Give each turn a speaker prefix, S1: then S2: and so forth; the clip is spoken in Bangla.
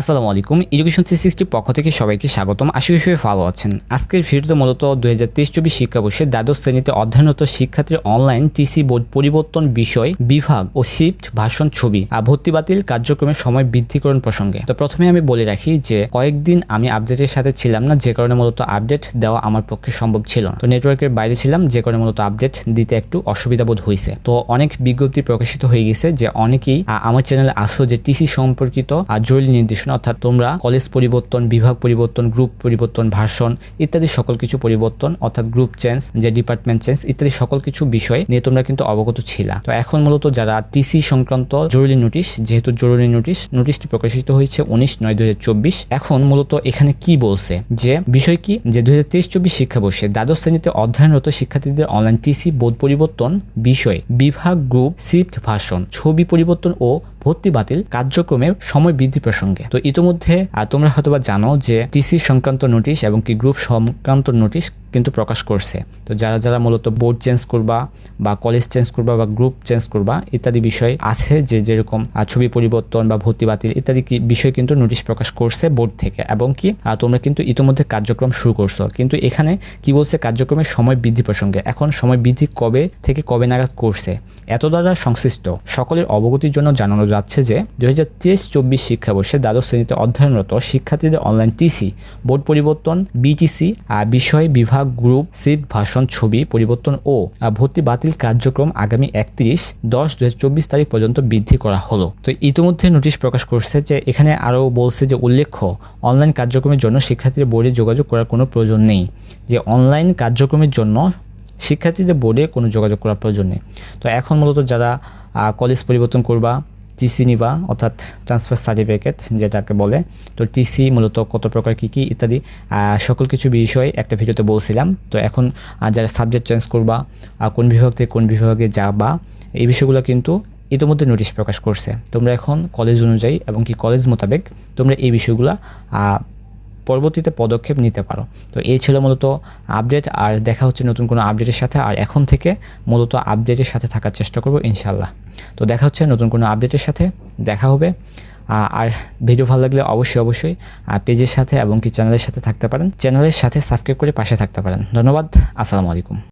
S1: আসসালামু আলাইকুম। এডুকেশন থ্রি সিক্সটির পক্ষ থেকে সবাইকে স্বাগতম। আশি হিসেবে ভালো আছেন। আজকের ভিডিওতে মূলত দুই হাজার তেইশ চব্বিশ শিক্ষাবর্ষে দ্বাদশ শ্রেণীতে অধ্যয়নরত শিক্ষার্থীর অনলাইন টিসি বোর্ড পরিবর্তন বিষয়, বিভাগ ও শিফট ভাষণ ছবি আর ভর্তি বাতিল কার্যক্রমের সময় বৃদ্ধিকরণ প্রসঙ্গে। তো প্রথমে আমি বলে রাখি যে, কয়েকদিন আমি আপডেটের সাথে ছিলাম না, যে কারণে মূলত আপডেট দেওয়া আমার পক্ষে সম্ভব ছিল না। তো নেটওয়ার্কের বাইরে ছিলাম, যে কারণে মূলত আপডেট দিতে একটু অসুবিধা বোধ হয়েছে। তো অনেক বিজ্ঞপ্তি প্রকাশিত হয়ে গেছে যে, অনেকেই আমার চ্যানেলে আসো যে টিসি সম্পর্কিত আর জরুরি নির্দেশনা অর্থাৎ তোমরা কলেজ পরিবর্তন, বিভাগ পরিবর্তন গ্রুপ পরিবর্তন, ভাষণ ইত্যাদি সকল কিছু পরিবর্তন, অর্থাৎ গ্রুপ চেঞ্জ যে ডিপার্টমেন্ট চেঞ্জ ইত্যাদি সকল কিছু বিষয় নিয়ে তোমরা কিন্তু অবগত ছিলা। তো এখন মূলত যারা টিসি সংক্রান্ত জরুরি নোটিশ যেহেতু জরুরি নোটিশ নোটিশটি প্রকাশিত হয়েছে উনিশ নয় দুই এখন মূলত এখানে কি বলছে? যে বিষয় কি? যে দু হাজার তেইশ চব্বিশ শিক্ষাবর্ষে দ্বাদশ শ্রেণীতে অধ্যয়নরত শিক্ষার্থীদের অনলাইন টিসি বোর্ড পরিবর্তন বিষয়, বিভাগ গ্রুপ শিফট ভাষণ, ছবি পরিবর্তন ও ভর্তি বাতিল কার্যক্রমে সময় বৃদ্ধি প্রসঙ্গে। তো ইতিমধ্যে তোমরা হয়তোবা জানো যে টিসি সংক্রান্ত নোটিশ এবং কি গ্রুপ সংক্রান্ত নোটিশ কিন্তু প্রকাশ করছে। তো যারা যারা মূলত বোর্ড চেঞ্জ করবা বা কলেজ চেঞ্জ করবা বা গ্রুপ চেঞ্জ করবা, ইত্যাদি বিষয় আছে যে যেরকম ছবি পরিবর্তন বা ভর্তি বাতিল ইত্যাদি কি, বিষয় কিন্তু নোটিশ প্রকাশ করছে বোর্ড থেকে। এবং কি তোমরা কিন্তু ইতিমধ্যে কার্যক্রম শুরু করছ। কিন্তু এখানে কি বলছে? কার্যক্রমের সময় বৃদ্ধি প্রসঙ্গে। এখন সময় বৃদ্ধি কবে থেকে কবে নাগাদ করছে? এত দ্বারা সংশ্লিষ্ট। সকলের অবগতির জন্য জানানো যাচ্ছে যে দুই হাজার তেইশ চব্বিশ শিক্ষাবর্ষে দ্বাদশ শ্রেণীতে অধ্যয়নরত শিক্ষার্থীদের অনলাইন টিসি বোর্ড পরিবর্তন বিটিসি বিষয় বিভাগ গ্রুপ, সিট, ভাষণ, ছবি, পরিবর্তন ও ভর্তি বাতিল কার্যক্রম আগামী একত্রিশ দশ চব্বিশ তারিখ পর্যন্ত বৃদ্ধি করা হলো। তো ইতিমধ্যে নোটিশ প্রকাশ করছে যে এখানে আরও বলছে যে উল্লেখ্য, অনলাইন কার্যক্রমের জন্য শিক্ষার্থীদের বোর্ডে যোগাযোগ করার কোনো প্রয়োজন নেই। যে অনলাইন কার্যক্রমের জন্য শিক্ষার্থীদের বোর্ডে কোনো যোগাযোগ করার প্রয়োজন নেই। তো এখন মূলত যারা কলেজ পরিবর্তন করবা টিসি নিবা, অর্থাৎ ট্রান্সফার সার্টিফিকেট যেটাকে বলে। তো টিসি মূলত কত প্রকার কী কী ইত্যাদি সকল কিছু বিষয় একটা ভিডিওতে বলছিলাম। তো এখন যারা সাবজেক্ট চেঞ্জ করবা কোন বিভাগ থেকে কোন বিভাগে যাবা, এই বিষয়গুলো কিন্তু ইতিমধ্যে নোটিশ প্রকাশ করছে। তোমরা এখন কলেজ অনুযায়ী এবং কি কলেজ মোতাবেক তোমরা এই বিষয়গুলো পরবর্তীতে পদক্ষেপ নিতে পারো। তো এই ছিল মূলত আপডেট আর দেখা হচ্ছে নতুন কোনো আপডেটের সাথে। আর এখন থেকে মূলত আপডেটের সাথে থাকার চেষ্টা করব ইনশাল্লাহ তো দেখা হচ্ছে নতুন কোনো আপডেটের সাথে। দেখা হবে। আর ভিডিও ভালো লাগলে অবশ্যই অবশ্যই পেজের সাথে এবং কি চ্যানেলের সাথে থাকতে পারেন। চ্যানেলের সাথে সাবস্ক্রাইব করে পাশে থাকতে পারেন। ধন্যবাদ। আসসালামু আলাইকুম।